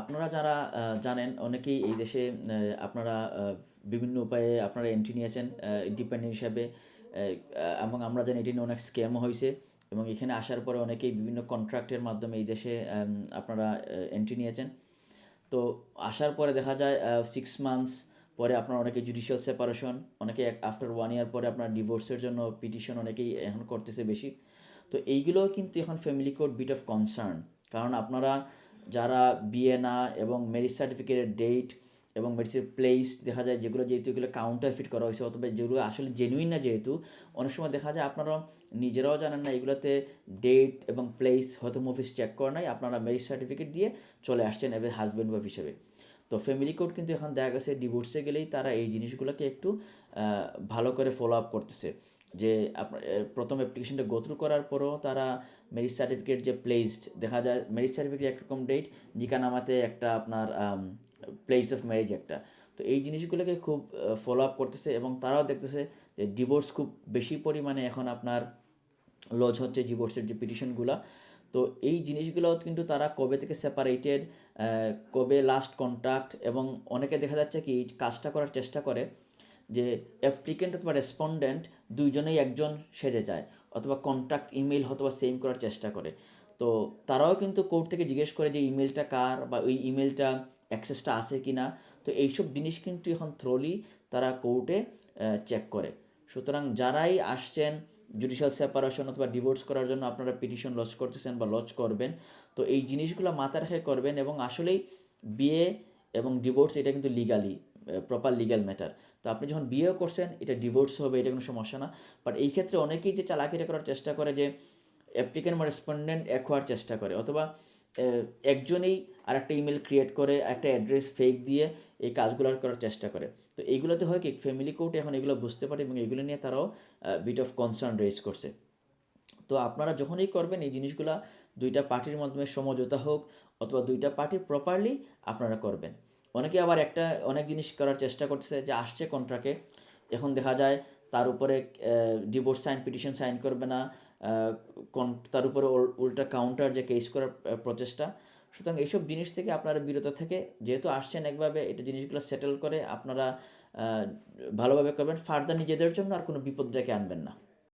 আপনারা যারা জানেন, অনেকেই এই দেশে আপনারা বিভিন্ন উপায়ে আপনারা এন্ট্রি নিয়েছেন ইন্ডিপেন্ডেন্ট হিসাবে এবং আমরা জানি এটি নিয়ে অনেক স্ক্যামও হয়েছে, এবং এখানে আসার পরে অনেকেই বিভিন্ন কন্ট্রাক্টের মাধ্যমে এই দেশে আপনারা এন্ট্রি নিয়েছেন। তো আসার পরে দেখা যায় সিক্স মান্থস পরে আপনার অনেকে জুডিশিয়াল সেপারেশন অনেকে আফটার ওয়ান ইয়ার পরে আপনার ডিভোর্সের জন্য পিটিশন অনেকেই এখন করতেছে বেশি। তো এইগুলোও কিন্তু এখন family code bit of concern কারণ আপনারা যারা বিয়ে না এবং ম্যারেজ সার্টিফিকেটের ডেট এবং ম্যারেজের প্লেস দেখা যায়, যেগুলো যেহেতু এগুলো কাউন্টার ফিট করা হয়েছে, অথবা যেগুলো আসলে জেনুইন না যেহেতু, অনেক সময় দেখা যায় আপনারা নিজেরাও জানেন না এগুলোতে ডেট এবং প্লেস হয়তো অফিস চেক করে নাই, আপনারা ম্যারেজ সার্টিফিকেট দিয়ে চলে আসছেন এবার হাজব্যান্ড ওয়াইফ হিসেবে। তো ফ্যামিলি কোর্ট কিন্তু এখন দেখা গেছে ডিভোর্সে গেলেই তারা এই জিনিসগুলোকে একটু ভালো করে ফলো আপ করতেছে। যে প্রথম অ্যাপ্লিকেশনটা গোথ্রু করার পরও তারা ম্যারেজ সার্টিফিকেট যে প্লেসড দেখা যায় ম্যারেজ সার্টিফিকেট একরকম ডেট নিকানামাতে একটা আপনার প্লেস অফ ম্যারেজ একটা। তো এই জিনিসগুলোকে খুব ফলো আপ করতেছে এবং তারাও দেখতেছে যে ডিভোর্স খুব বেশি পরিমাণে এখন আপনার লজ হচ্ছে ডিভোর্সের যে পিটিশনগুলো তো এই জিনিসগুলো কিন্তু তারা কবে থেকে সেপারেটেড কবে লাস্ট কন্ট্যাক্ট এবং অনেকে দেখা যাচ্ছে কি কাজটা করার চেষ্টা করে যে অ্যাপ্লিকেন্ট অথবা রেসপন্ডেন্ট দুইজনেই একজন সেজে যায় অথবা কন্ট্যাক্ট ইমেল অথবা সেম করার চেষ্টা করে। তো তারাও কিন্তু কোর্ট থেকে জিজ্ঞেস করে যে ইমেলটা কার বা ওই ইমেলটা অ্যাক্সেসটা আছে কি না তো এইসব জিনিস কিন্তু এখন থ্রোলি তারা কোর্টে চেক করে। সুতরাং যারাই আসছেন জুডিশিয়াল সেপারেশন অথবা ডিভোর্স করার জন্য আপনারা পিটিশন লজ করতেছেন বা লজ করবেন, তো এই জিনিসগুলো মাথা রেখে করবেন এবং আসলেই বিয়ে এবং ডিভোর্স এটা কিন্তু লিগালি প্রপার লিগ্যাল ম্যাটার তো আপনি যখন বিয়েও করছেন, এটা ডিভোর্স হবে, এটা কোনো সমস্যা না। বাট এই ক্ষেত্রে অনেকেই যে চালাকিটা করার চেষ্টা করে যে অ্যাপ্লিকেন্ট বা রেসপন্ডেন্ট এক হওয়ার চেষ্টা করে, অথবা একজনেই আর একটা ইমেল ক্রিয়েট করে, একটা অ্যাড্রেস ফেক দিয়ে এই কাজগুলো করার চেষ্টা করে। তো এইগুলোতে হয় কি ফ্যামিলি কোর্ট এখন এগুলো বুঝতে পারে এবং এগুলো নিয়ে তারাও বিট অফ কনসার্ন রেজ করছে। তো আপনারা যখনই করবেন, এই জিনিসগুলা দুইটা পার্টির মাধ্যমে সমঝোতা হোক, অথবা দুইটা পার্টি প্রপারলি আপনারা করবেন। অনেকে আবার একটা, অনেক জিনিস করার চেষ্টা করতেছে যে আসছে কন্ট্রাক্টে এখন দেখা যায় তার উপরে ডিভোর্স সাইন পিটিশন সাইন করবে না তার উপরে উল্টা কাউন্টার যে কেস করার প্রচেষ্টা। সুতরাং এইসব জিনিস থেকে আপনারা বিরত থেকে, যেহেতু আসছেন একভাবে, এটা জিনিসগুলো সেটেল করে আপনারা ভালোভাবে করবেন। ফার্দার নিজেদের জন্য আর কোনো বিপদ ডেকে আনবেন না।